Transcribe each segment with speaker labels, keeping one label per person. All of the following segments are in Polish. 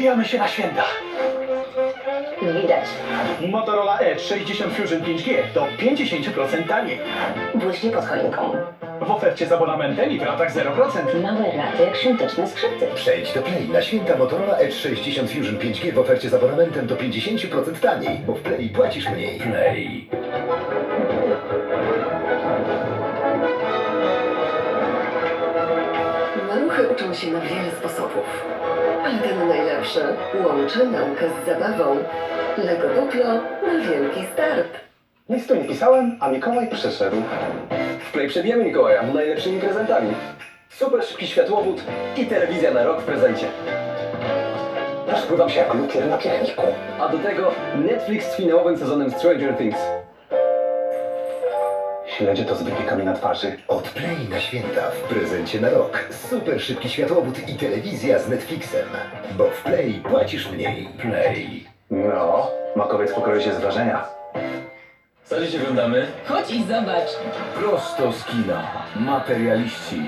Speaker 1: Nabijamy się na święta.
Speaker 2: Widać.
Speaker 1: Motorola Edge 60 Fusion 5G do 50% taniej.
Speaker 2: Błyśnie pod choinką.
Speaker 1: W ofercie z abonamentem i w ratach 0%.
Speaker 2: Małe raty jak świąteczne skrzypty.
Speaker 3: Przejdź do Play na święta Motorola Edge 60 Fusion 5G w ofercie z abonamentem do 50% taniej, bo w Play płacisz mniej. Play.
Speaker 4: Maluchy uczą się na wiele sposobów. Ale ten najlepszy łączy naukę z zabawą. Lego Duplo na wielki start.
Speaker 1: Nic tu nie pisałem, a Mikołaj przyszedł.
Speaker 5: W Play przebijemy Mikołaja najlepszymi prezentami. Super szybki światłowód i telewizja na rok w prezencie.
Speaker 1: Rozpływam się jak lukier na pierniku.
Speaker 5: A do tego Netflix z finałowym sezonem Stranger Things.
Speaker 1: Śledzie to z wypiekami na twarzy.
Speaker 3: Od Play na święta w prezencie na rok. Super szybki światłowód i telewizja z Netflixem. Bo w Play płacisz mniej. Play.
Speaker 1: No, makowiec pokroju się z wrażenia.
Speaker 5: Co dziś oglądamy?
Speaker 6: Chodź i zobacz.
Speaker 7: Prosto z kina. Materialiści.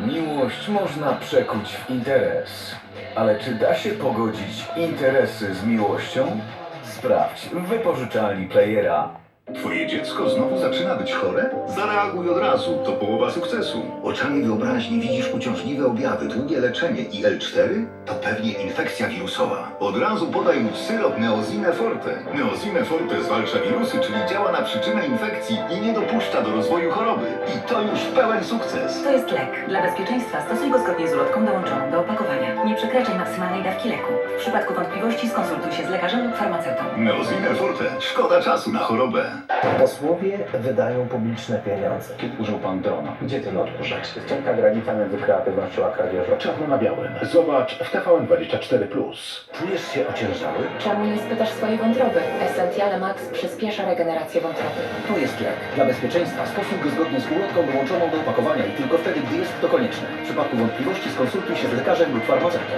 Speaker 7: Miłość można przekuć w interes. Ale czy da się pogodzić interesy z miłością? Sprawdź w wypożyczalni playera.
Speaker 8: Twoje dziecko znowu zaczyna być chore? Zareaguj od razu, to połowa sukcesu. Oczami wyobraźni widzisz uciążliwe objawy, długie leczenie i L4? To pewnie infekcja wirusowa. Od razu podaj mu syrop Neozine Forte. Neozine Forte zwalcza wirusy, czyli działa na przyczynę infekcji i nie dopuszcza do rozwoju choroby. I to już pełen sukces.
Speaker 6: To jest lek. Dla bezpieczeństwa stosuj go zgodnie z ulotką dołączoną do opakowania. Nie przekraczaj maksymalnej dawki leku. W przypadku wątpliwości skonsultuj się z lekarzem lub farmaceutą.
Speaker 8: Neozine Forte. Szkoda czasu na chorobę.
Speaker 9: Posłowie wydają publiczne pieniądze.
Speaker 1: Kiedy użył pan drona?
Speaker 9: Gdzie ten odkurzacz? Cienka granica między kreatywnością a kradzieżą.
Speaker 8: Czarno na białym. Zobacz w TVN24+.
Speaker 9: Czujesz się ociężały?
Speaker 10: Czemu nie spytasz swojej wątroby? Essentiale Max przyspiesza regenerację wątroby.
Speaker 9: To jest lek. Dla bezpieczeństwa stosuj go zgodnie z ulotką dołączoną do opakowania i tylko wtedy, gdy jest to konieczne. W przypadku wątpliwości skonsultuj się z lekarzem lub farmaceutą.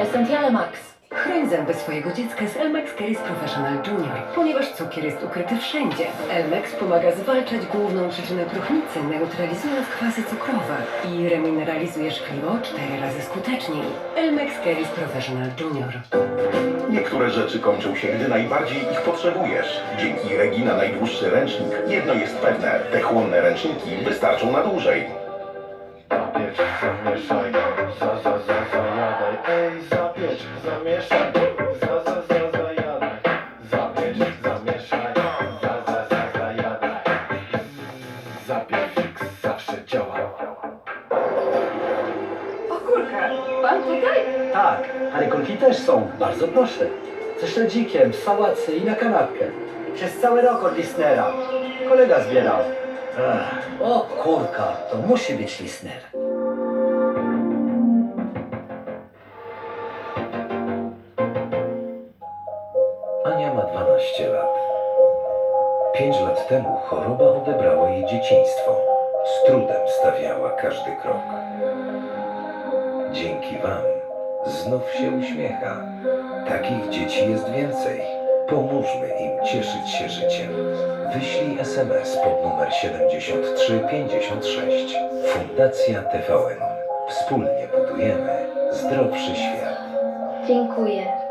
Speaker 10: Essentiale Max.
Speaker 4: Chroń zęby swojego dziecka z Elmex Caris Professional Junior, ponieważ cukier jest ukryty wszędzie. Elmex pomaga zwalczać główną przyczynę próchnicy, neutralizując kwasy cukrowe i remineralizuje szkliwo cztery razy skuteczniej. Elmex Caris Professional Junior.
Speaker 8: Niektóre rzeczy kończą się, gdy najbardziej ich potrzebujesz. Dzięki Regina najdłuższy ręcznik, jedno jest pewne, te chłonne ręczniki wystarczą na dłużej.
Speaker 9: Zamieszaj,
Speaker 4: tutaj?
Speaker 9: Tak, ale kulki też są. Bardzo proszę. Ze śledzikiem, w sałacy i na kanapkę. Przez cały rok od Lisnera. Kolega zbierał. Ech, o kurka, to musi być Lisner.
Speaker 7: Ania ma 12 lat. Pięć lat temu choroba odebrała jej dzieciństwo. Z trudem stawiała każdy krok. Dzięki Wam znów się uśmiecha. Takich dzieci jest więcej. Pomóżmy im cieszyć się życiem. Wyślij SMS pod numer 7356. Fundacja TVN. Wspólnie budujemy zdrowszy świat.
Speaker 10: Dziękuję.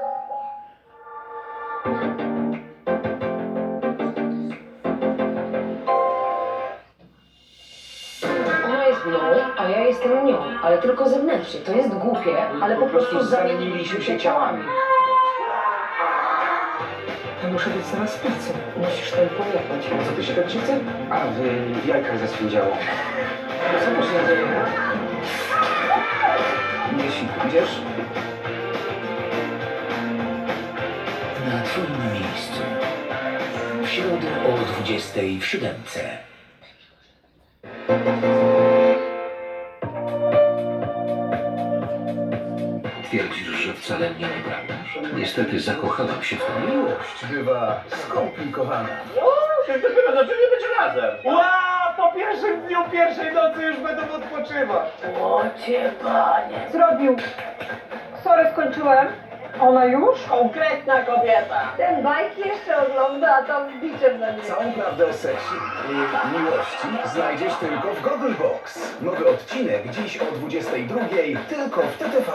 Speaker 2: Jestem nią, ale tylko zewnętrznie. To jest głupie, ale po prostu zamieniliśmy się ciałami.
Speaker 4: Ja muszę być zaraz w pracy. Musisz tam pojechać.
Speaker 5: Co ty się chce? A, w, jajkach zaswędziało. Co tu się dzieje? Jeśli pójdziesz,
Speaker 3: Na twoim miejscu. W środę o 20 w siódemce. Twierdzisz, że wcale mnie nie pragnesz? Niestety zakochałem się w tobie.
Speaker 9: Miłość bywa skomplikowana.
Speaker 1: Ła, po pierwszym dniu pierwszej nocy już będą odpoczywać.
Speaker 2: Zrobił. Sorry, skończyłem. Ona już?
Speaker 1: Konkretna kobieta.
Speaker 2: Ten bajki jeszcze ogląda, a tam biczem na mnie.
Speaker 9: Całą prawdę o seksie i miłości znajdziesz tylko w Google Box. Nowy odcinek dziś o 22.00 tylko w TTV.